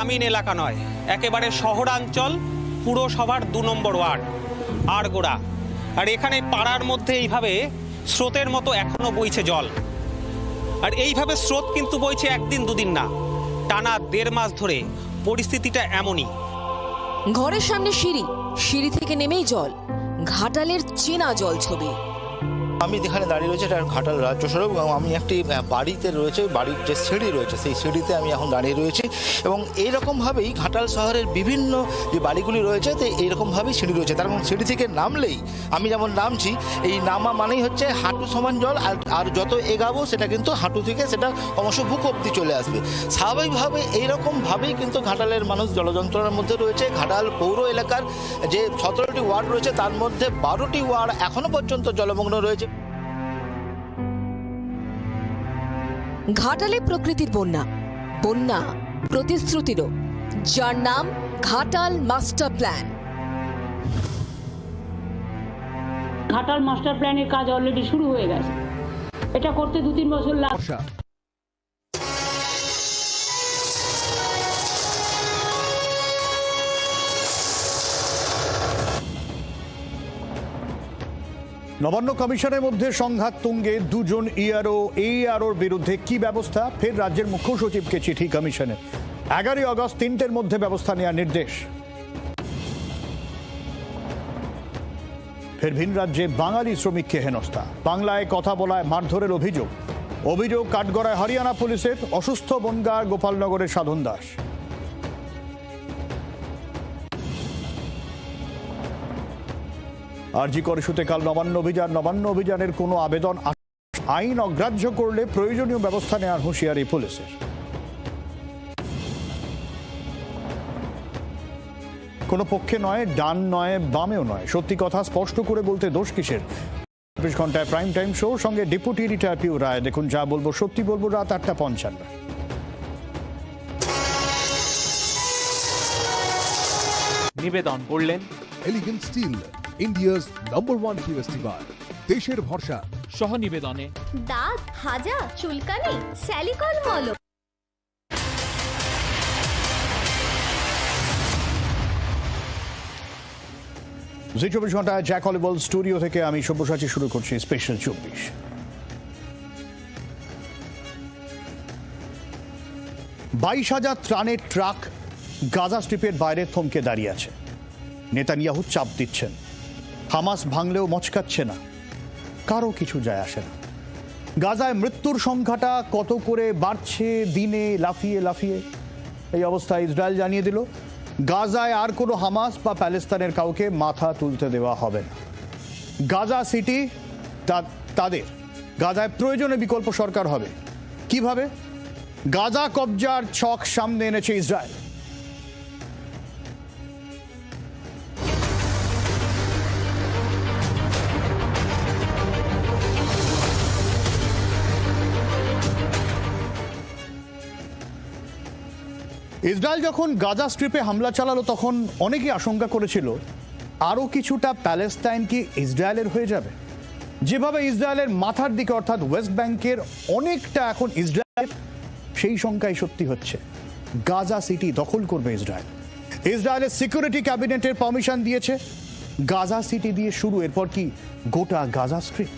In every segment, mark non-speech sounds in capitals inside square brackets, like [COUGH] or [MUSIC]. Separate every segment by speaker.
Speaker 1: গ্রামীণ এলাকা নয়, একেবারে শহরাঞ্চল, পুরসভার দু নম্বর ওয়ার্ড আড়গোড়া আর এখানে পাড়ার মধ্যে এইভাবে স্রোতের মতো এখনও বইছে জল। আর এইভাবে স্রোত কিন্তু বইছে একদিন দুদিন না, টানা দেড় মাস ধরে পরিস্থিতিটা এমনই।
Speaker 2: ঘরের সামনে সিঁড়ি সিঁড়ি থেকে নেমেই জল, ঘাটালের চেনা জল ছবি।
Speaker 3: আমি যেখানে দাঁড়িয়ে রয়েছে, এটা ঘাটাল রাজ্য সড়ক এবং আমি একটি বাড়িতে রয়েছে, বাড়ির যে সিঁড়ি রয়েছে, সেই সিঁড়িতে আমি এখন দাঁড়িয়ে রয়েছি এবং এইরকমভাবেই ঘাটাল শহরের বিভিন্ন যে বাড়িগুলি রয়েছে, তো এইরকমভাবেই সিঁড়ি রয়েছে। তার এবং সিঁড়ি থেকে নামলেই, আমি যেমন নামছি, এই নামা মানেই হচ্ছে হাঁটু সমান জল, আর আর যত এগাবো সেটা কিন্তু হাঁটু থেকে সেটা ক্রমশ বুক অব্দি চলে আসবে। স্বাভাবিকভাবে এইরকমভাবেই কিন্তু ঘাটালের মানুষ জলযন্ত্রণার মধ্যে রয়েছে। ঘাটাল পৌর এলাকার যে সতেরোটি ওয়ার্ড রয়েছে, তার মধ্যে বারোটি ওয়ার্ড এখনও পর্যন্ত জলমগ্ন রয়েছে।
Speaker 2: ঘাটালে প্রকৃতির বন্যা। বন্যা প্রতিশ্রুতিরও। যার নাম Ghatal master plan.
Speaker 4: Ghatal master প্ল্যানের কাজ অলরেডি শুরু হয়ে গেছে। এটা করতে দু তিন বছর লাগ
Speaker 5: নবান্ন কমিশনের মধ্যে সংঘাত তুঙ্গে দুজন ইআরও এই আরওর বিরুদ্ধে কি ব্যবস্থা? ফের রাজ্যের মুখ্য সচিবকে চিঠি কমিশনে। এগারোই অগস্ট তিনটের মধ্যে ব্যবস্থা নেওয়ার নির্দেশ। ফের ভিন রাজ্যে বাঙালি শ্রমিককে হেনস্থা। বাংলায় কথা বলায় মারধরের অভিযোগ। অভিযোগ কাঠগড়ায় হরিয়ানা পুলিশের অসুস্থ বনগাঁ গোপালনগরের সাধন দাস। আরজি করে ইস্যুতে কাল নবান্ন অভিযান। নবান্ন অভিযানের কোনো আবেদন আইন অগ্রাহ্য করলে প্রয়োজনীয় ব্যবস্থা নেওয়ার হুঁশিয়ারি পুলিশের। কোনো পক্ষে নয় ডান নয় বামেও নয়। সত্যি কথা স্পষ্ট করে বলতে দোষ কিসের? চব্বিশ ঘন্টায় প্রাইম টাইম শো সঙ্গে ডেপুটি রিটায়ার পিউ রায়। দেখুন যা বলব সত্যি বলব রাত আটটা পঞ্চান্ন।
Speaker 6: নিবেদন করলেন
Speaker 7: elegant steel India's number one QST bar. দেশের ভরসা
Speaker 6: সহ নিবেদনে
Speaker 8: দাঁত হাজা চুলকানি স্যালিকল মলম
Speaker 5: জি চব্বিশ ঘন্টায় জ্যাক হলিবল স্টুডিও থেকে আমি সব্যসাচী শুরু করছি স্পেশাল চব্বিশ। বাইশ হাজার ত্রাণের ট্রাক গাজা স্ট্রিপের বাইরে থমকে দাঁড়িয়ে আছে। নেতানিয়াহু চাপ দিচ্ছেন। হামাস ভাঙলেও মচকাচ্ছে না। কারও কিছু যায় আসে না। গাজায় মৃত্যুর সংখ্যাটা কত করে বাড়ছে দিনে লাফিয়ে লাফিয়ে? এই অবস্থায় ইসরায়েল জানিয়ে দিল, গাজায় আর কোনো হামাস বা প্যালেস্তানের কাউকে মাথা তুলতে দেওয়া হবে না। গাজা সিটি তাদের, গাজায় প্রয়োজনে বিকল্প সরকার হবে। কীভাবে? গাজা কবজার ছক সামনে এনেছে ইসরায়েল। ইসরায়েল যখন গাজা স্ট্রিপে হামলা চালালো, তখন অনেকেই আশঙ্কা করেছিল আরও কিছুটা প্যালেস্তাইন কি ইসরায়েলের হয়ে যাবে? যেভাবে ইসরায়েলের মাথার দিকে, অর্থাৎ ওয়েস্ট ব্যাংকের অনেকটা এখন ইসরায়েল, সেই সংখ্যায় সত্যি হচ্ছে। গাজা সিটি দখল করবে ইসরায়েল। ইসরায়েলের সিকিউরিটি ক্যাবিনেটের পারমিশন দিয়েছে। গাজা সিটি দিয়ে শুরু, এরপর কি গোটা গাজা স্ট্রিপ?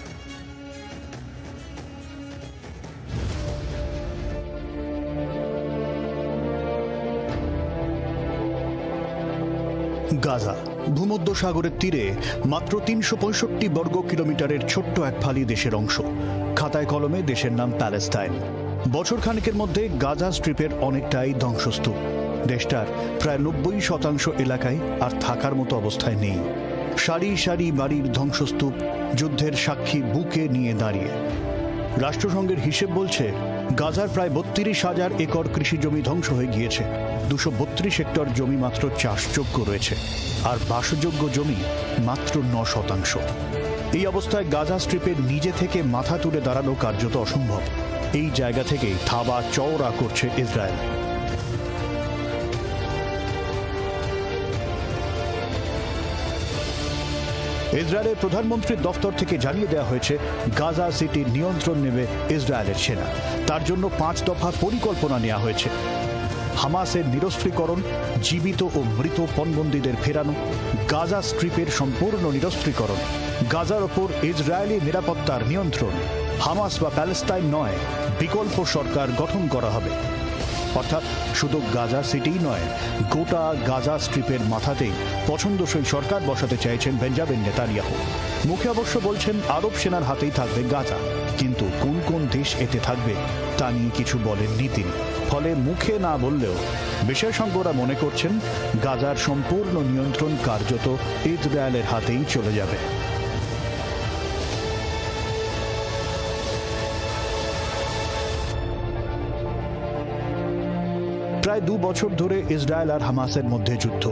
Speaker 5: গাজা। ভূমধ্য সাগরের তীরে মাত্র তিনশো পঁয়ষট্টি বর্গ কিলোমিটারের ছোট্ট এক ফালি দেশের অংশ। খাতায় কলমে দেশের নাম প্যালেস্তাইন বছর খানেকের মধ্যে গাজা স্ট্রিপের অনেকটাই ধ্বংসস্তূপ। দেশটার প্রায় নব্বই শতাংশ এলাকায় আর থাকার মতো অবস্থায় নেই। সারি সারি বাড়ির ধ্বংসস্তূপ যুদ্ধের সাক্ষী বুকে নিয়ে দাঁড়িয়ে। রাষ্ট্রসংঘের হিসেব বলছে গাজার প্রায় বত্রিশ হাজার একর কৃষি জমি ধ্বংস হয়ে গিয়েছে। দুশো বত্রিশ হেক্টর জমি মাত্র চাষযোগ্য রয়েছে। আর বাসযোগ্য জমি মাত্র ন শতাংশ। এই অবস্থায় গাজা স্ট্রিপের নিজে থেকে মাথা তুলে দাঁড়ানো কার্যত অসম্ভব। এই জায়গা থেকেই থাবা চওড়া করছে ইসরায়েল। ইসরায়েলের প্রধানমন্ত্রীর দফতর থেকে জানিয়ে দেওয়া হয়েছে, গাজা সিটির নিয়ন্ত্রণ নেবে ইসরায়েলের সেনা। তার জন্য পাঁচ দফা পরিকল্পনা নেওয়া হয়েছে। হামাসের নিরস্ত্রীকরণ, জীবিত ও মৃত পণবন্দীদের ফেরানো, গাজা স্ট্রিপের সম্পূর্ণ নিরস্ত্রীকরণ, গাজার ওপর ইসরায়েলি নিরাপত্তার নিয়ন্ত্রণ। হামাস বা প্যালেস্তাইন নয়, বিকল্প সরকার গঠন করা হবে। অর্থাৎ শুধু গাজা সিটিই নয়, গোটা গাজা স্ট্রিপের মাথাতেই পছন্দসই সরকার বসাতে চাইছেন বেঞ্জামিন নেতানিয়াহু। মুখে অবশ্য বলছেন, আরব সেনার হাতেই থাকবে গাজা, কিন্তু কোন কোন দেশ এতে থাকবে তা নিয়ে কিছু বলেননি তিনি। ফলে মুখে না বললেও বিশেষজ্ঞরা মনে করছেন, গাজার সম্পূর্ণ নিয়ন্ত্রণ কার্যত ইসরায়েলের হাতেই চলে যাবে। প্রায় দু বছর ধরে ইসরায়েল আর হামাসের মধ্যে যুদ্ধ।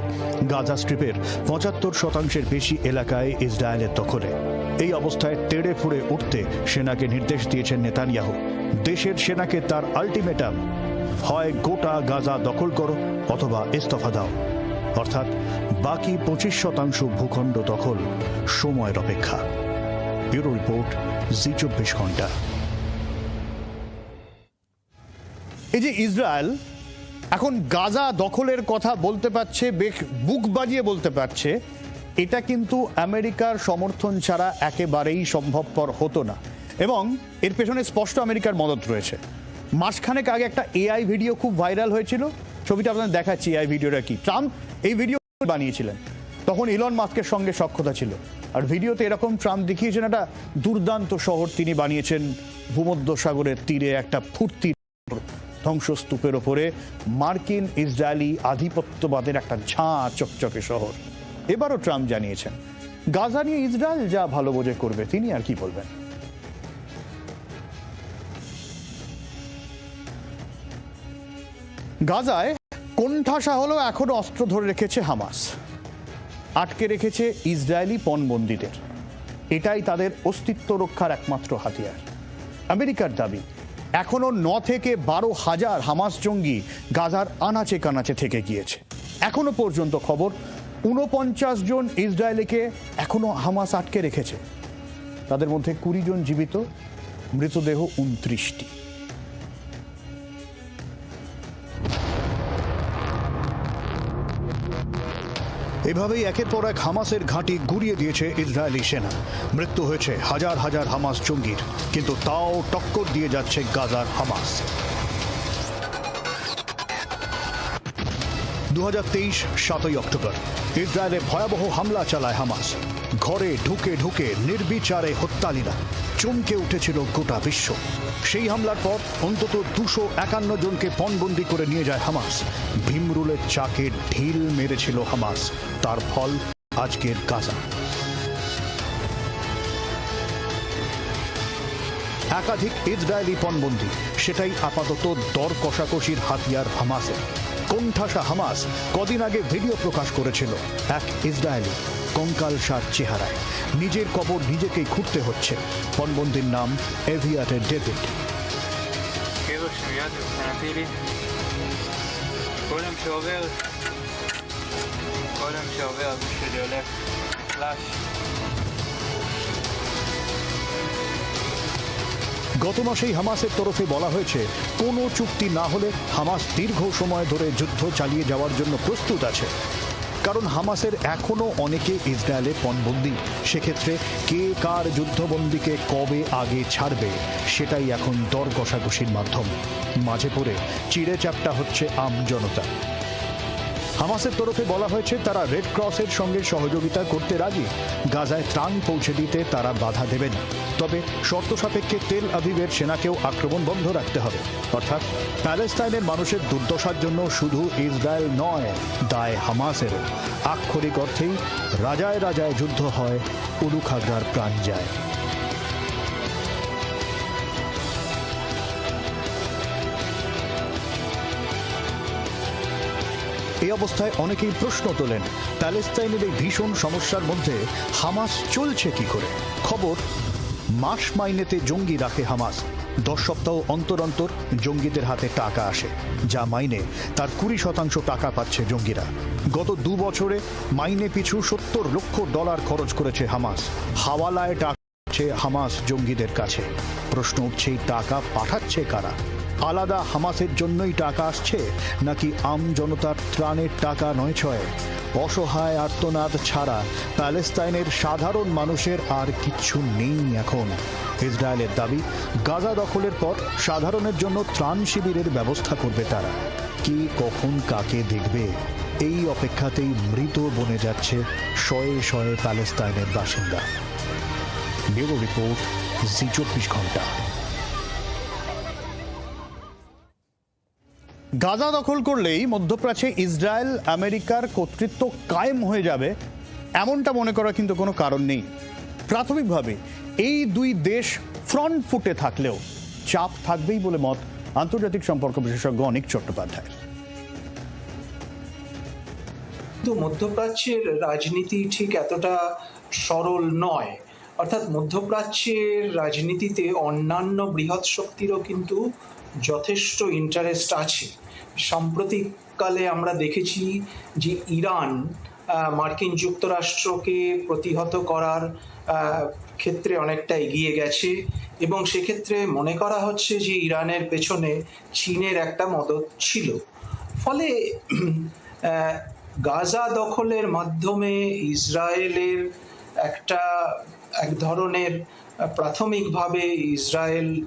Speaker 5: গাজা স্ট্রিপের পঁচাত্তর শতাংশের বেশি এলাকায় ইসরায়েলের দখলে। এই অবস্থায় তেড়ে ফুড়ে উঠতে সেনাকে নির্দেশ দিয়েছেন নেতানিয়াহু। দেশের সেনাকে তার আলটিমেটাম, হয় গোটা গাজা দখল করো অথবা ইস্তফা দাও। অর্থাৎ বাকি পঁচিশ শতাংশ ভূখণ্ড দখল সময়ের অপেক্ষা। ব্যুরো রিপোর্ট, জি চব্বিশ ঘণ্টা।
Speaker 9: এই যে ইসরায়েল এখন গাজা দখলের কথা বলতে পারছে, বেশ বুক বাজিয়ে বলতে পারছে। এটা কিন্তু আমেরিকার সমর্থন ছাড়া একেবারেই সম্ভবপর হতো না। এবং এর পেছনে স্পষ্ট আমেরিকার মদত রয়েছে। মাসখানেক আগে একটা এআই ভিডিও খুব ভাইরাল হয়েছিল। ছবিটা আপনাদের দেখাচ্ছি, এআই ভিডিওটা কি। ট্রাম্প এই ভিডিও বানিয়েছিলেন। তখন ইলন মাস্কের সঙ্গে সক্ষতা ছিল। আর ভিডিওতে এরকম ট্রাম্প দেখিয়েছেন, একটা দুর্দান্ত শহর তিনি বানিয়েছেন ভূমধ্য সাগরের তীরে একটা ফুর্তি ধ্বংসস্তূপের ওপরে মার্কিন, ইসরায়েলি আধিপত্যবাদের একটা ঝাঁ চকচকে শহর। এবারও ট্রাম্প জানিয়েছেন, গাজা নিয়ে ইসরায়েল যা ভালো বোঝে করবে, তিনি আর কি বলবেন? গাজায় কোণঠাসা হলেও এখনও অস্ত্র ধরে রেখেছে হামাস। আটকে রেখেছে ইসরায়েলি পণবন্দীদের। এটাই তাদের অস্তিত্ব রক্ষার একমাত্র হাতিয়ার। আমেরিকার দাবি এখনও ন থেকে বারো হাজার হামাস জঙ্গি গাজার আনাচে কানাচে থেকে গিয়েছে। এখনও পর্যন্ত খবর উনপঞ্চাশ জন ইসরায়েলিকে এখনও হামাস আটকে রেখেছে। তাদের মধ্যে কুড়ি জন জীবিত, মৃতদেহ উনত্রিশটি
Speaker 5: এভাবেই একের পর এক হামাসের ঘাঁটি গুড়িয়ে দিয়েছে ইসরায়েলি সেনা। মৃত্যু হয়েছে হাজার হাজার হামাস জঙ্গির, কিন্তু তাও টক্কর দিয়ে যাচ্ছে গাজার হামাস। দু হাজার তেইশ সাতই অক্টোবর, ইসরায়েলে ভয়াবহ হামলা চালায় হামাস। ঘরে ঢুকে ঢুকে নির্বিচারে হত্যালীরা চমকে উঠেছিল গোটা বিশ্ব। সেই হামলার পর অন্তত দুশো একান্ন জনকে পণবন্দি করে নিয়ে যায় হামাস। ভীমরুলের চাকে ঢিল মেরেছিল হামাস। তার ফল আজকের গাজা। একাধিক ইসরায়েলি পণবন্দি, সেটাই আপাতত দর কষাকষির হাতিয়ার হামাসের। কোণঠাসা হামাস কদিন আগে ভিডিও প্রকাশ করেছিল এক ইসরায়েলি কঙ্কালসার চেহারায় নিজের কবর নিজেকেই খুঁড়তে হচ্ছে পণবন্দির নাম এভিয়াটের ডেভিড
Speaker 10: כאילו שמיד מבחינתי לי כל יום שעובר כל יום שעובר אבא שלי הולך נחלש
Speaker 5: গত মাসেই হামাসের তরফে বলা হয়েছে, কোনো চুক্তি না হলে হামাস দীর্ঘ সময় ধরে যুদ্ধ চালিয়ে যাওয়ার জন্য প্রস্তুত আছে। কারণ হামাসের এখনও অনেকে ইসরায়েলে পণবন্দি। সেক্ষেত্রে কে কার যুদ্ধবন্দীকে কবে আগে ছাড়বে, সেটাই এখন দর কষাকষির মাধ্যম। মাঝে পড়ে চিড়ে চাপটা হচ্ছে আম জনতা। হামাসের তরফে বলা হয়েছে, তারা রেড ক্রসের সঙ্গে সহযোগিতা করতে রাজি। গাজায় ত্রাণ পৌঁছে দিতে তারা বাধা দেবে না তবে শর্ত সাপেক্ষে তেল আবিবের সেনাকেও আক্রমণ বন্ধ রাখতে হবে। অর্থাৎ প্যালেস্তাইনের মানুষের দুর্দশার জন্য শুধু ইসরায়েল নয়, দায় হামাসেরও আক্ষরিক অর্থেই রাজায় রাজায় যুদ্ধ হয় উলুখাগড়ার প্রাণ যায়। এই অবস্থায় অনেকেই প্রশ্ন তোলেন প্যালেস্তাইনের এই ভীষণ সমস্যার মধ্যে হামাস চলছে কি করে? খবর, মাস মাইনেতে জঙ্গি রাখে হামাস। দশ সপ্তাহ অন্তর অন্তর জঙ্গিদের হাতে টাকা আসে, যা মাইনে তার কুড়ি শতাংশ টাকা পাচ্ছে জঙ্গিরা। গত দু বছরে মাইনে পিছু সত্তর লক্ষ ডলার খরচ করেছে হামাস। হাওয়ালায় টাকা হামাস জঙ্গিদের কাছে। প্রশ্ন উঠছে টাকা পাঠাচ্ছে কারা?
Speaker 11: আলাদা হামাসের জন্যই টাকা আসছে, নাকি আম জনতার ত্রাণের টাকা নয় ছয়? অসহায় আর্তনাদ ছাড়া প্যালেস্তাইনের সাধারণ মানুষের আর কিচ্ছু নেই এখন। ইসরায়েলের দাবি, গাজা দখলের পর সাধারণের জন্য ত্রাণ শিবিরের ব্যবস্থা করবে তারা। কি, কখন, কাকে দেখবে? এই অপেক্ষাতেই মৃত বনে যাচ্ছে শয়ে শয়ে প্যালেস্তাইনের বাসিন্দা। ব্যুরো রিপোর্ট, জি চব্বিশ ঘণ্টা। গাজা দখল করলেই মধ্যপ্রাচ্যে ইসরায়েল, আমেরিকার কর্তৃত্ব কায়েম হয়ে যাবে, এমনটা মনে করার কিন্তু কোনো কারণ নেই। প্রাথমিকভাবে, এই দুই দেশ ফ্রন্ট ফুটে থাকলেও চাপ থাকবেই বলে মত আন্তর্জাতিক সম্পর্ক বিশেষজ্ঞ অনিক চট্টোপাধ্যায়।
Speaker 12: কিন্তু মধ্যপ্রাচ্যের রাজনীতি ঠিক এতটা সরল নয়। অর্থাৎ মধ্যপ্রাচ্যের রাজনীতিতে অন্যান্য বৃহৎ শক্তিরও কিন্তু যথেষ্ট ইন্টারেস্ট আছে। সাম্প্রতিককালে আমরা দেখেছি যে ইরান মার্কিন যুক্তরাষ্ট্রকে প্রতিহত করার ক্ষেত্রে অনেকটা এগিয়ে গেছে এবং সেক্ষেত্রে মনে করা হচ্ছে যে ইরানের পেছনে চীনের একটা মদত ছিল। ফলে [CLEARS THROAT] গাজা দখলের মাধ্যমে ইসরায়েলের একটা, এক ধরনের প্রাথমিকভাবে ইসরায়েল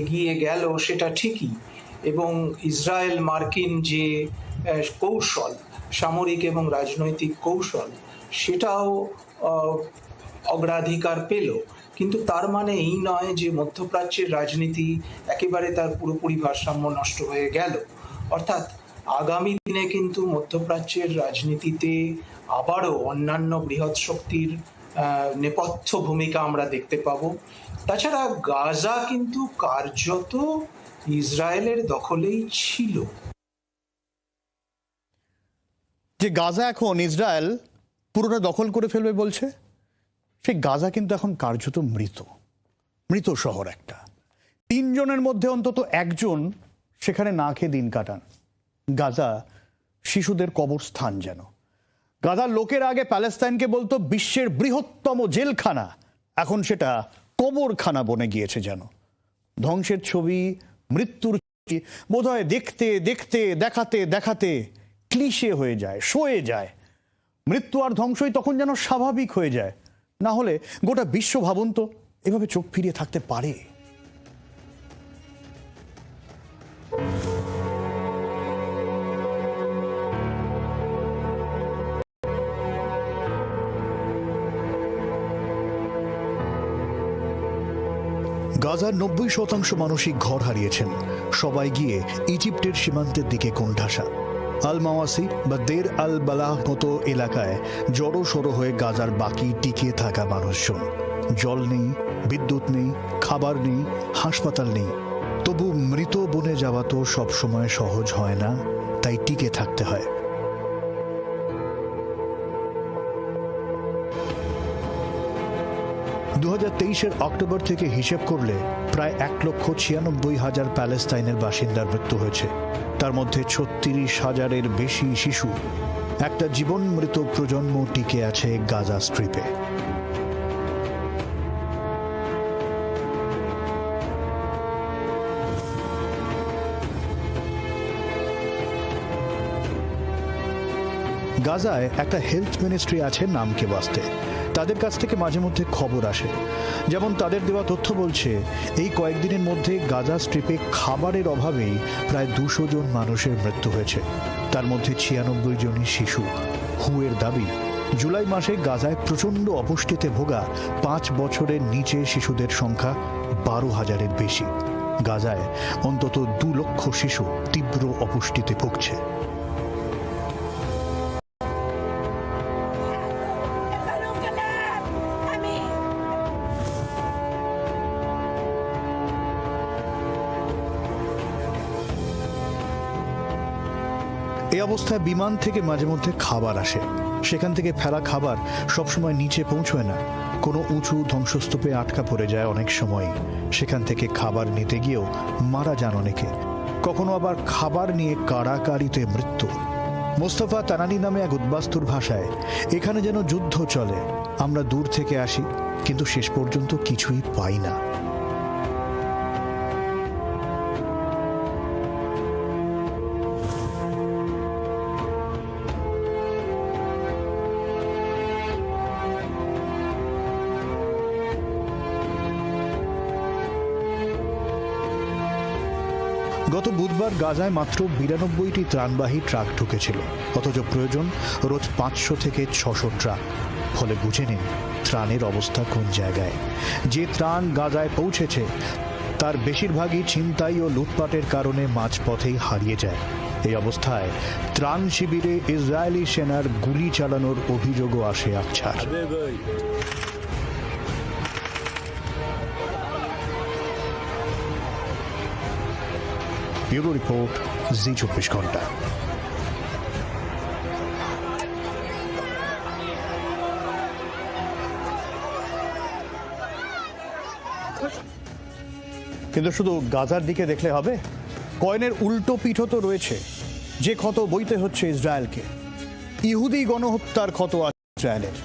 Speaker 12: এগিয়ে গেল সেটা ঠিকই। এবং ইসরায়েল মার্কিন যে কৌশল, সামরিক এবং রাজনৈতিক কৌশল, সেটাও অগ্রাধিকার পেল। কিন্তু তার মানে এই নয় যে মধ্যপ্রাচ্যের রাজনীতি একেবারে তার পুরোপুরি ভারসাম্য নষ্ট হয়ে গেল। অর্থাৎ আগামী দিনে কিন্তু মধ্যপ্রাচ্যের রাজনীতিতে আবারও অন্যান্য বৃহৎ শক্তির নেপথ্য ভূমিকা আমরা দেখতে পাবো। তাছাড়া গাজা কিন্তু কার্যত ইসরায়েলের দখলেই ছিল।
Speaker 5: যে গাজা এখন ইসরায়েল পুরোটা দখল করে ফেলবে বলছে, সেই গাজা কিন্তু এখন কার্যত মৃত। মৃত শহর একটা। তিনজনের মধ্যে অন্তত একজন সেখানে না খেয়ে দিন কাটান। গাজা শিশুদের কবরস্থান যেন। গাজার লোকের আগে প্যালেস্তাইনকে বলতো বিশ্বের বৃহত্তম জেলখানা। এখন সেটা কবরখানা বনে গিয়েছে যেন। ধ্বংসের ছবি, মৃত্যুর ছবি, বোধহয় দেখতে দেখতে, দেখাতে দেখাতে ক্লিশে হয়ে যায়, সয়ে যায়। মৃত্যু আর ধ্বংসই তখন যেন স্বাভাবিক হয়ে যায়। না হলে গোটা বিশ্ব ভাবুন তো, এভাবে চোখ ফিরিয়ে থাকতে পারে। গাজার নব্বই শতাংশ মানুষই ঘর হারিয়েছেন। সবাই গিয়ে ইজিপ্টের সীমান্তের দিকে কোণঠাসা। আল মাওয়াসি বা দের আল বালাহ মতো এলাকায় জড়ো সড়ো হয়ে গাজার বাকি টিকে থাকা মানুষজন। জল নেই, বিদ্যুৎ নেই, খাবার নেই, হাসপাতাল নেই। তবু মৃত বনে যাওয়া তো সবসময় সহজ হয় না, তাই টিকে থাকতে হয়। দু অক্টোবর থেকে হিসেব করলে প্রায় এক লক্ষ ছিয়ানব্বই হাজার প্যালেস্তাইনের বাসিন্দার মৃত্যু হয়েছে। তার মধ্যে ছত্রিশ হাজারের বেশি শিশু একটা জীবন মৃত প্রজন্ম টিকে আছে গাজা স্ট্রিপে। গাজায় একটা হেলথ মিনিস্ট্রি আছে নামকে বাঁচতে। তাদের কাছ থেকে মাঝে মধ্যে খবর আসে। যেমন তাদের দেওয়া তথ্য বলছে, এই কয়েকদিনের মধ্যে গাজা স্ট্রিপে খাবারের অভাবেই প্রায় দুশো জন মানুষের মৃত্যু হয়েছে। তার মধ্যে ছিয়ানব্বই জনই শিশু। হুয়ের দাবি, জুলাই মাসে গাজায় প্রচণ্ড অপুষ্টিতে ভোগা পাঁচ বছরের নিচে শিশুদের সংখ্যা বারো হাজারের বেশি। গাজায় অন্তত দু লক্ষ শিশু তীব্র অপুষ্টিতে ভুগছে। এই অবস্থায় বিমান থেকে মাঝে মধ্যে খাবার আসে। সেখান থেকে ফেলা খাবার সবসময় নিচে পৌঁছয় না। কোনো উঁচু ধ্বংসস্তূপে আটকা পড়ে যায় অনেক সময়। সেখান থেকে খাবার নিতে গিয়েও মারা যান অনেকে। কখনো আবার খাবার নিয়ে কাড়াকাড়িতে মৃত্যু। মোস্তফা তানানি নামে এক উদ্বাস্তুর ভাষায়, এখানে যেন যুদ্ধ চলে। আমরা দূর থেকে আসি, কিন্তু শেষ পর্যন্ত কিছুই পাই না। বুধবার গাজায় মাত্র বিরানব্বইটি ত্রাণবাহী ট্রাক ঢুকেছিল। অথচ প্রয়োজন রোজ পাঁচশো থেকে ছশো ট্রাক। ফলে বুঝে নিন ত্রাণের অবস্থা কোন জায়গায়। যে ত্রাণ গাজায় পৌঁছেছে, তার বেশিরভাগই ছিনতাই ও লুটপাটের কারণে মাঝপথেই হারিয়ে যায়। এই অবস্থায় ত্রাণ শিবিরে ইসরায়েলি সেনার গুলি চালানোর অভিযোগও আসে আকছার ব্যুরো রিপোর্ট, জি চব্বিশ ঘণ্টা। কিন্তু শুধু গাজার দিকে দেখলে হবে, কয়েনের উল্টো পিঠও তো রয়েছে। যে ক্ষত বইতে হচ্ছে ইসরায়েলকে। ইহুদি গণহত্যার ক্ষত আছে ইসরায়েলের।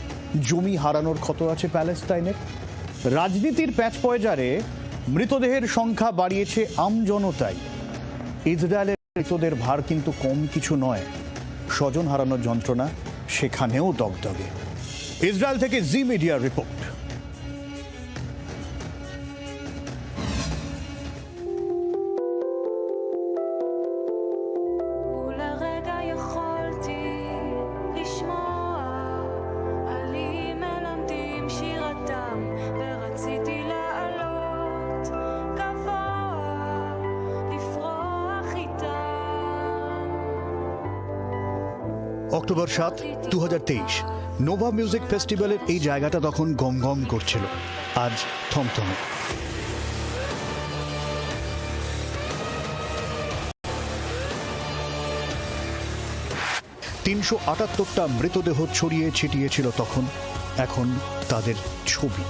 Speaker 5: জমি হারানোর ক্ষত আছে প্যালেস্তাইনের। রাজনীতির প্যাচ পয়জারে মৃতদেহের সংখ্যা বাড়িয়েছে আমজনতাই। ইসরায়েলের মৃতদের ভার কিন্তু কম কিছু নয়। স্বজন হারানোর যন্ত্রণা সেখানেও দগদগে। ইসরায়েল থেকে জি মিডিয়ার রিপোর্ট। অক্টোবর সাত দু নোভা মিউজিক ফেস্টিভ্যালের এই জায়গাটা তখন গম গম করছিল। আজ থমথমে। তিনশো আটাত্তরটা মৃতদেহ ছড়িয়ে ছিটিয়েছিল তখন। এখন তাদের ছবি।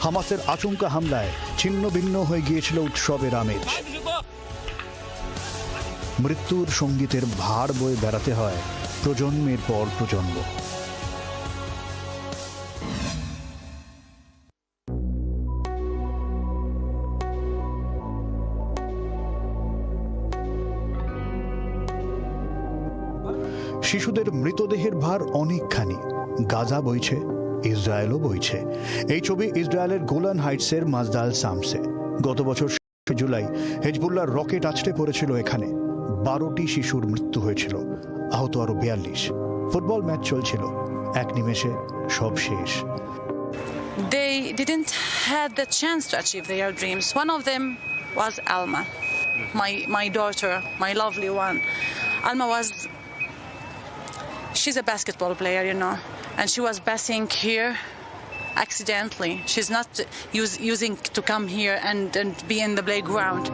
Speaker 5: হামাসের আচমকা হামলায় ছিন্ন ভিন্ন হয়ে গিয়েছিল উৎসবের আমেজ। মৃত্যুর সঙ্গীতের ভার বয়ে বেড়াতে হয় প্রজন্মের পর প্রজন্ম। শিশুদের মৃতদেহের ভার অনেকখানি। গাজা বইছে, ইসরায়েলও বইছে। এই ছবি ইসরায়েলের গোলান হাইটসের মাজদাল সামসে। গত বছর জুলাই হেজবুল্লার রকেট আছড়ে পড়েছিল এখানে। বারোটি শিশুর মৃত্যু হয়েছিল। আহত আরও বিয়াল্লিশ ফুটবল ম্যাচ চলছিল এক নিমেষে সব শেষ
Speaker 13: They didn't have the chance to achieve their dreams. One of them was Alma, my my daughter, my lovely one. Alma was she's a basketball player, you know, and she was passing here accidentally. She's not use, using to come here and, and be in the playground.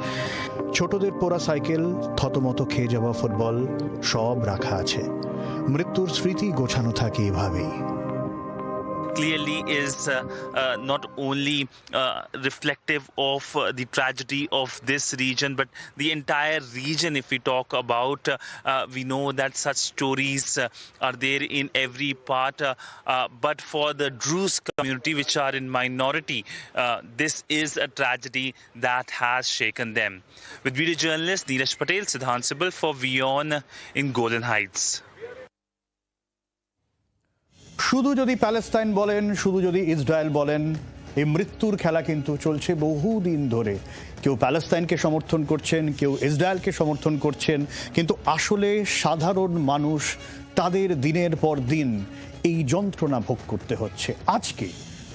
Speaker 5: ছোটদের পোড়া cycle থতমত খেয়ে যাওয়া football সব রাখা আছে মৃত্যুর স্মৃতি গোছানো থাকে এভাবেই
Speaker 14: clearly is uh, uh, not only uh, reflective of uh, the tragedy of this region, but the entire region. If we talk about, uh, uh, we know that such stories are there in every part. But for the Druze community, which are in minority, this is a tragedy that has shaken them. With video journalist Neeraj Patel, Siddhant Sibal for Vion in Golden Heights.
Speaker 5: শুধু যদি Palestine বলেন, শুধু যদি Israel বলেন, এই মৃত্যুর খেলা কিন্তু চলছে বহুদিন ধরে। কেউ প্যালেস্তাইনকে সমর্থন করছেন, কেউ ইসরায়েলকে সমর্থন করছেন, কিন্তু আসলে সাধারণ মানুষ তাদের দিনের পর দিন এই যন্ত্রণা ভোগ করতে হচ্ছে। আজকে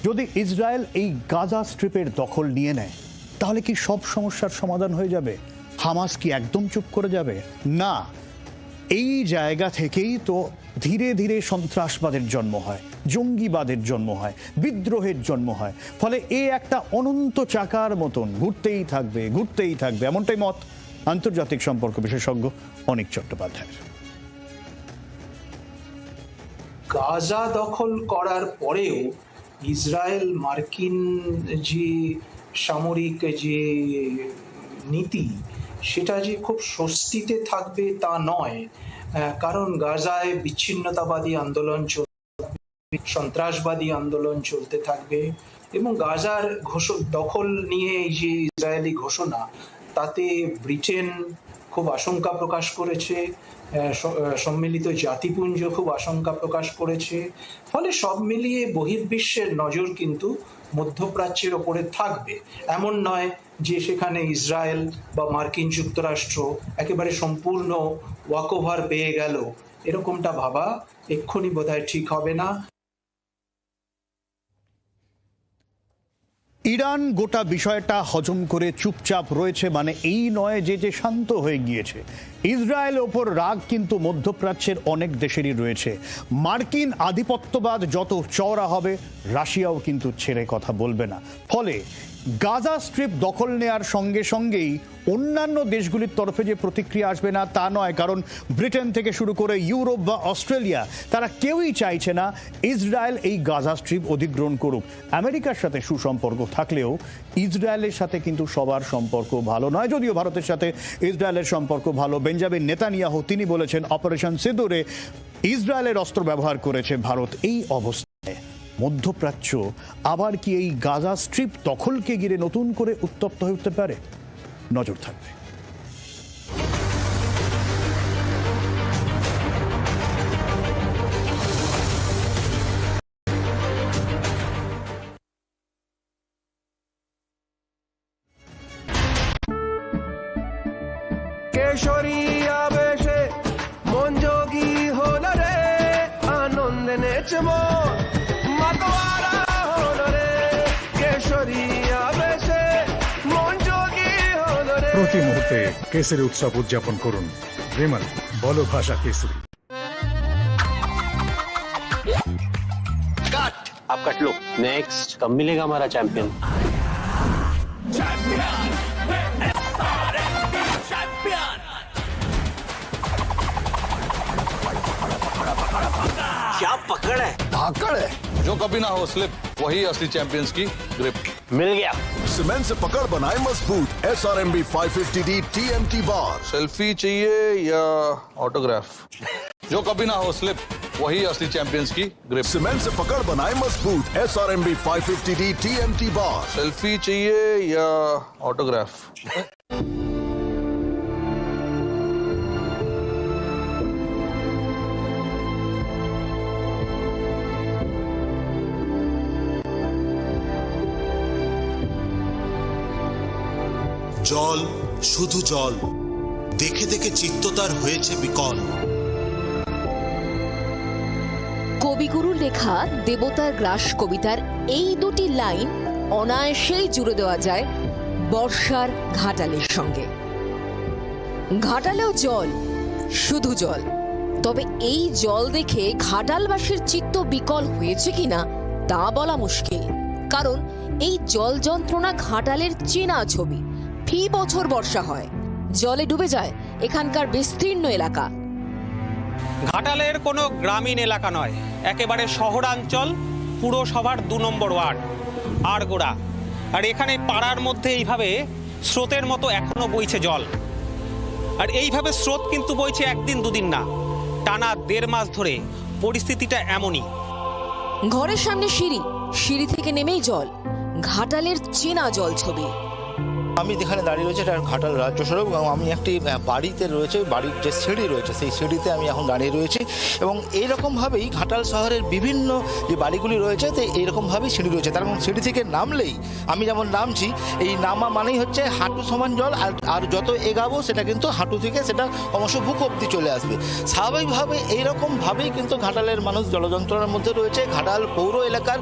Speaker 5: যদি ইসরায়েল এই গাজা স্ট্রিপের দখল নিয়ে নেয়, তাহলে কি সব সমস্যার সমাধান হয়ে যাবে? হামাস কি একদম চুপ করে যাবে? না। এই জায়গা থেকেই তো ধীরে ধীরে সন্ত্রাসবাদের জন্ম হয়, জঙ্গিবাদের জন্ম হয়, বিদ্রোহের জন্ম হয়। ফলে এ একটা অনন্ত চাকার মতন ঘুরতেই থাকবে ঘুরতেই থাকবে। এমনটাই মত আন্তর্জাতিক সম্পর্ক বিশেষজ্ঞ অনিক চট্টোপাধ্যায়ের।
Speaker 12: গাজা দখল করার পরেও ইসরায়েল মার্কিন যে সামরিক যে নীতি, সেটা যে খুব স্বস্তিতে থাকবে তা নয়। কারণ গাজায় বিচ্ছিন্নতাবাদী আন্দোলন চলবে সন্ত্রাসবাদী আন্দোলন চলতে থাকবে এবং গাজার দখল নিয়ে এই যে ইসরায়েলি ঘোষণা, তাতে ব্রিটেন খুব আশঙ্কা প্রকাশ করেছে সম্মিলিত জাতিপুঞ্জ খুব আশঙ্কা প্রকাশ করেছে। ফলে সব মিলিয়ে বহির্বিশ্বের নজর কিন্তু মধ্যপ্রাচ্যের ওপরে থাকবে। এমন নয় যে সেখানে ইসরায়েল বা মার্কিন যুক্তরাষ্ট্র একেবারে সম্পূর্ণ ওয়াকওভার পেয়ে গেল। এরকমটা ভাবা এক্ষুনি বোধহয় ঠিক হবে না।
Speaker 5: ইরান গোটা বিষয়টা হজম করে চুপচাপ রয়েছে মানে এই নয় যে যে শান্ত হয়ে গিয়েছে। ইসরায়েল ওপর রাগ কিন্তু মধ্যপ্রাচ্যের অনেক দেশেরই রয়েছে। মার্কিন আধিপত্যবাদ যত চওড়া হবে, রাশিয়াও কিন্তু ছেড়ে কথা বলবে না। ফলে গাজা স্ট্রিপ দখল নেয়ার সঙ্গে সঙ্গেই অন্যান্য দেশগুলির তরফে যে প্রতিক্রিয়া আসবে না তা নয়, কারণ ব্রিটেন থেকে শুরু করে ইউরোপ বা অস্ট্রেলিয়া, তারা কেউই চাইছে না ইসরায়েল এই গাজা স্ট্রিপ অধিগ্রহণ করুক। আমেরিকার সাথে সুসম্পর্ক থাকলেও ইসরায়েলের সাথে কিন্তু সবার সম্পর্ক ভালো নয়। যদিও ভারতের সাথে ইসরায়েলের সম্পর্ক ভালো, বেঞ্জামিন নেতানিয়াহু, তিনি বলেছেন, অপারেশন সিঁদুরে ইসরায়েলের অস্ত্র ব্যবহার করেছে ভারত। এই অবস্থায় মধ্যপ্রাচ্য, আবার কি এই গাজা স্ট্রিপ দখলকে ঘিরে নতুন করে উত্তপ্ত হয়ে উঠতে পারে? নজর থাকবে।
Speaker 15: কেসরি উৎসব উদযাপন করুন বিমল বলো ভাষা কেসরি
Speaker 16: आप कट लो नेक्स्ट कब मिलेगा हमारा चैंपियन
Speaker 17: क्या पकड़ है
Speaker 18: धाकड़ है जो कभी ना हो स्लिप वही असली चैंपियंस की ग्रिप
Speaker 16: मिल गया
Speaker 18: सीमेंट से पकड़ बनाए मज़बूत S R M B five fifty D T M T bar selfie चाहिए या ऑटोग्राफ [LAUGHS] जो कभी ना हो स्लिप वही असली चैंपियंस की ग्रिप सीमेंट से पकड़ बनाए मज़बूत S R M B five fifty D T M T bar selfie चाहिए या ऑटोग्राफ [LAUGHS]
Speaker 19: জল, শুধু জল। দেখে দেখে চিত্ত তার হয়েছে বিকল।
Speaker 2: কবিগুরু লেখা দেবতার গ্রাস কবিতার এই দুটি লাইন অনায়াসেই জুড়ে দেওয়া যায় বর্ষার ঘাটালের সঙ্গে। ঘাটালেও জল, শুধু জল। তবে এই জল দেখে ঘাটালবাসীর চিত্ত বিকল হয়েছে কিনা তা বলা মুশকিল। কারণ এই জল যন্ত্রণা ঘাটালের চেনা ছবি। ফি বছর বর্ষা হয়। জলে ডুবে যায় এখানকার বিস্তীর্ণ এলাকা।
Speaker 1: ঘাটালের কোনো গ্রামীণ এলাকা নয় একেবারে শহরাঞ্চল পুরসভার দু নম্বর ওয়ার্ড আড়গোড়া আর এখানে পাড়ার মধ্যে এইভাবে স্রোতের মতো এখনও বইছে জল। আর এইভাবে স্রোত কিন্তু বইছে একদিন দুদিন না টানা দেড় মাস ধরে পরিস্থিতিটা এমনই।
Speaker 2: ঘরের সামনে সিঁড়ি সিঁড়ি থেকে নেমেই জল ঘাটালের চেনা জল ছবি।
Speaker 3: আমি যেখানে দাঁড়িয়ে রয়েছে এটা ঘাটাল রাজ্য সড়ক এবং আমি একটি বাড়িতে রয়েছে, বাড়ির যে সিঁড়ি রয়েছে, সেই সিঁড়িতে আমি এখন দাঁড়িয়ে রয়েছি এবং এইরকমভাবেই ঘাটাল শহরের বিভিন্ন যে বাড়িগুলি রয়েছে, তো এইরকমভাবেই সিঁড়ি রয়েছে। তার কারণ সিঁড়ি থেকে নামলেই আমি যেমন নামছি, এই নামা মানেই হচ্ছে হাঁটু সমান জল, আর আর যত এগাবো সেটা কিন্তু হাঁটু থেকে সেটা অবশ্য বুক অব্দি চলে আসবে। স্বাভাবিকভাবে এইরকমভাবেই কিন্তু ঘাটালের মানুষ জলযন্ত্রণার মধ্যে রয়েছে। ঘাটাল পৌর এলাকার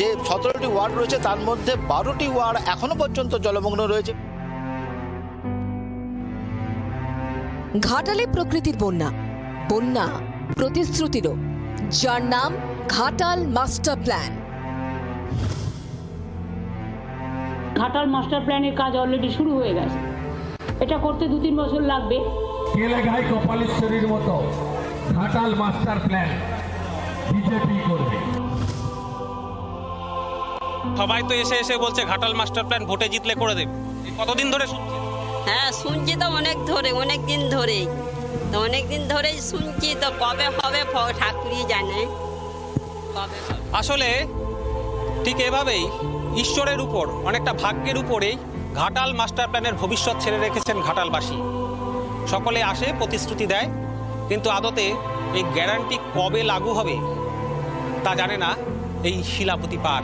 Speaker 3: যে সতেরোটি ওয়ার্ড রয়েছে, তার মধ্যে বারোটি ওয়ার্ড এখনও পর্যন্ত জলমগ্ন রয়েছে।
Speaker 2: ঘাটালে প্রকৃতির বন্যা। বন্যা প্রতিশ্রুতিরও। যার নাম Ghatal master plan.
Speaker 4: Ghatal master প্ল্যানের কাজ অলরেডি শুরু হয়ে গেছে। এটা করতে দু তিন বছর লাগবে।
Speaker 17: কেলেঘাই কপালেশ্বরীর মতো ঘাটাল মাস্টার প্ল্যান বিজেপি করবে।
Speaker 1: সবাই তো এসে এসে বলছে ঘাটাল মাস্টার প্ল্যান ভোটে জিতলে করে দেবে। কতদিন ধরে শুনছি।
Speaker 20: হ্যাঁ শুনছি তো অনেক ধরে, অনেক দিন ধরেই। তো অনেক দিন ধরেই শুনছি তো কবে হবে ঠাকুরই জানে।
Speaker 1: আসলে ঠিক এভাবেই ঈশ্বরের উপর, অনেকটা ভাগ্যের উপরেই ঘাটাল মাস্টার প্ল্যানের ভবিষ্যৎ ছেড়ে রেখেছেন ঘাটালবাসী। সকলে আসে, প্রতিশ্রুতি দেয়, কিন্তু আদতে এই গ্যারান্টি কবে লাগু হবে তা জানে না এই শিলাপতি পার।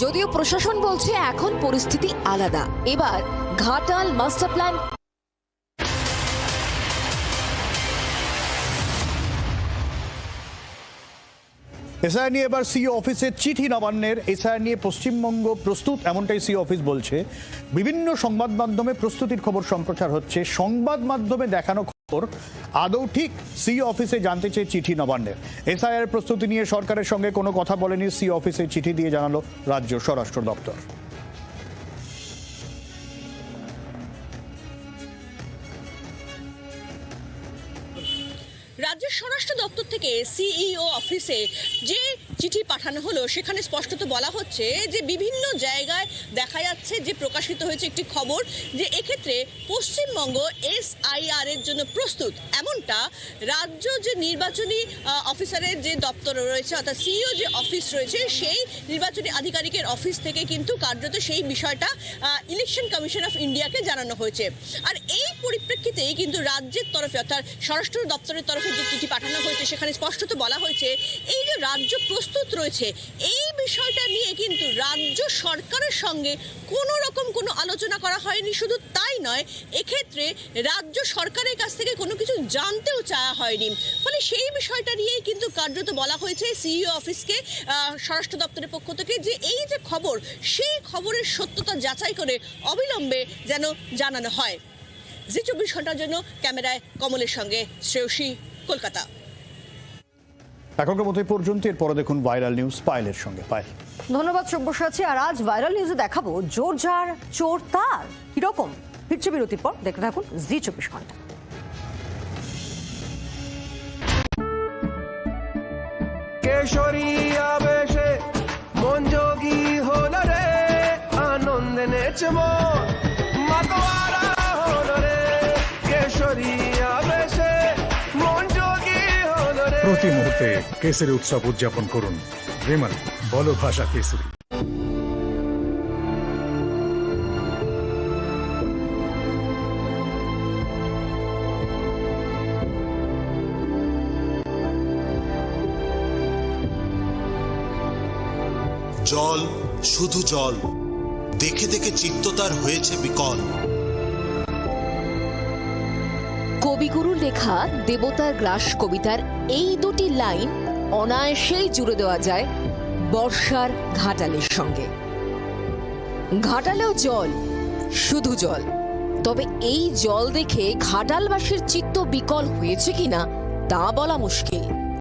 Speaker 2: যদিও প্রশাসন বলছে এখন পরিস্থিতি আলাদা। এবার ঘাটাল মাস্টার প্ল্যান
Speaker 5: এসআইআর নিয়ে এবার সিও অফিসের চিঠি নবান্নের। এসআইআর নিয়ে পশ্চিমবঙ্গ প্রস্তুত, এমনটাই সিও অফিস বলছে। বিভিন্ন সংবাদ মাধ্যমে প্রস্তুতির খবর সম্প্রচার হচ্ছে। সংবাদ মাধ্যমে দেখানো আদৌ ঠিক সি অফিসে জানতে চেয়ে চিঠি নবান্নের। এসআইআর প্রস্তুতি নিয়ে সরকারের সঙ্গে কোনো কথা বলেনি সি অফিসে চিঠি দিয়ে জানালো রাজ্য স্বরাষ্ট্র দপ্তর।
Speaker 21: স্বরাষ্ট্র দপ্তর থেকে সিইও অফিসে যে চিঠি পাঠানো হলো, সেখানে স্পষ্টত বলা হচ্ছে যে বিভিন্ন জায়গায় দেখা যাচ্ছে যে প্রকাশিত হয়েছে একটি খবর যে এক্ষেত্রে পশ্চিমবঙ্গ এসআইআর এর জন্য প্রস্তুত। এমনটা রাজ্য যে নির্বাচনী অফিসারের যে দপ্তর রয়েছে, অর্থাৎ সিইও যে অফিস রয়েছে, সেই নির্বাচনী আধিকারিকের অফিস থেকে কিন্তু কার্যত সেই বিষয়টা ইলেকশন কমিশন অফ ইন্ডিয়াকে জানানো হয়েছে। আর এই পরিপ্রেক্ষিতেই কিন্তু রাজ্যের তরফে, অর্থাৎ স্বরাষ্ট্র দপ্তরের তরফে যে চিঠি পাঠানো হয়েছে, সেখানে স্পষ্টত বলা হয়েছে, এই যে রাজ্য প্রস্তুত রয়েছে, এই বিষয়টা নিয়ে কিন্তু রাজ্য সরকারের সঙ্গে কোনো রকম কোনো আলোচনা করা হয়নি, শুধু তাই নয়, এক্ষেত্রে রাজ্য সরকারের কাছ থেকে কোনো কিছু জানতেও চাওয়া হয়নি। ফলে সেই বিষয়টা নিয়েই কিন্তু কার্যত বলা হয়েছে সিইও অফিসকে স্বরাষ্ট্র দপ্তরের পক্ষ থেকে, যে এই যে খবর, সেই খবরের সত্যতা যাচাই করে অবিলম্বে যেন জানানো হয়। যে চব্বিশ ঘণ্টার জন্য ক্যামেরায় কমলের সঙ্গে শ্রেয়সী। কলকাতা।
Speaker 5: এখনকার মতো পর্যন্ত এরপরে দেখুন ভাইরাল নিউজ পাইলের সঙ্গে। পাইল
Speaker 22: ধন্যবাদ সব্যসাচী আর আজ ভাইরাল নিউজে দেখাবো জোর যার চোর তার কীরকম? ফিরছে বিরতির পর দেখতে থাকুন জি চব্বিশ ঘণ্টা।
Speaker 17: কেশরী আবেশে মন যোগী হল রে আনন্দে মন মাতোয়ারা
Speaker 15: প্রতি মুহূর্তে কেসরি উৎসব উদযাপন করুন। বিমল বলো ভাষা কেসরি
Speaker 19: জল শুধু জল। দেখে দেখে চিত্ত তার হয়েছে বিকল।
Speaker 2: কবিগুরুর লেখা দেবতার গ্রাস কবিতার এই দুটি লাইন অনায়াসেই জুড়ে দেওয়া যায় বর্ষার ঘাটালের সঙ্গে। ঘাটালেও জল, শুধু জল। তবে এই জল দেখে ঘাটালবাসীর চিত্ত বিকল হয়েছে কিনা তা বলা মুশকিল।